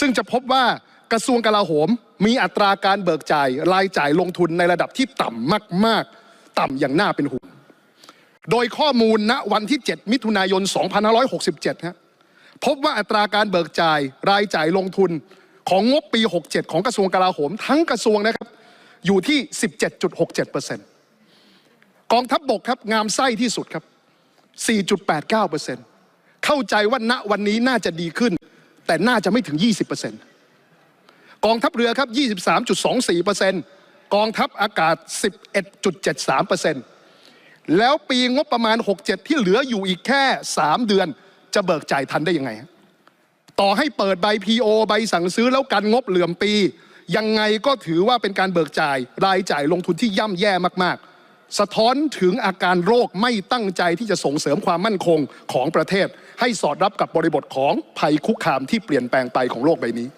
ซึ่งจะพบว่ากระทรวงกลาโหมมีอัตราการเบิกจ่ายรายจ่ายลงทุนในระดับที่ต่ำมากๆ ต่ำอย่างน่าเป็นห่วงโดยข้อมูลณวันที่ 7 มิถุนายน 2567ฮะพบว่าอัตราการเบิกจ่ายรายจ่ายลงทุนของงบปี 67 ของกระทรวงกลาโหม ทั้งกระทรวงนะครับอยู่ที่ 17.67%กองทัพบบกครับงามไส้ที่สุดครับ 4.89%เข้าใจว่าณวันนี้น่าจะดีขึ้น แต่น่าจะไม่ถึง 20%กองทัพเรือครับ 23.24%กองทัพอากาศ 11.73%แล้วปีงบประมาณ 67 ที่เหลืออยู่อีกแค่ 3 เดือนจะเบิกจ่ายทันได้ยังไง ต่อให้เปิดใบ PO ใบสั่งซื้อแล้วกันงบเหลื่อมปี ยังไงก็ถือว่าเป็นการเบิกจ่ายรายจ่ายลงทุนที่ย่ำแย่มากๆ สะท้อนถึงอาการโรคไม่ตั้งใจที่จะส่งเสริมความมั่นคงของประเทศ ให้สอดรับกับบริบทของภัยคุกคามที่เปลี่ยนแปลงไปของโลกใบนี้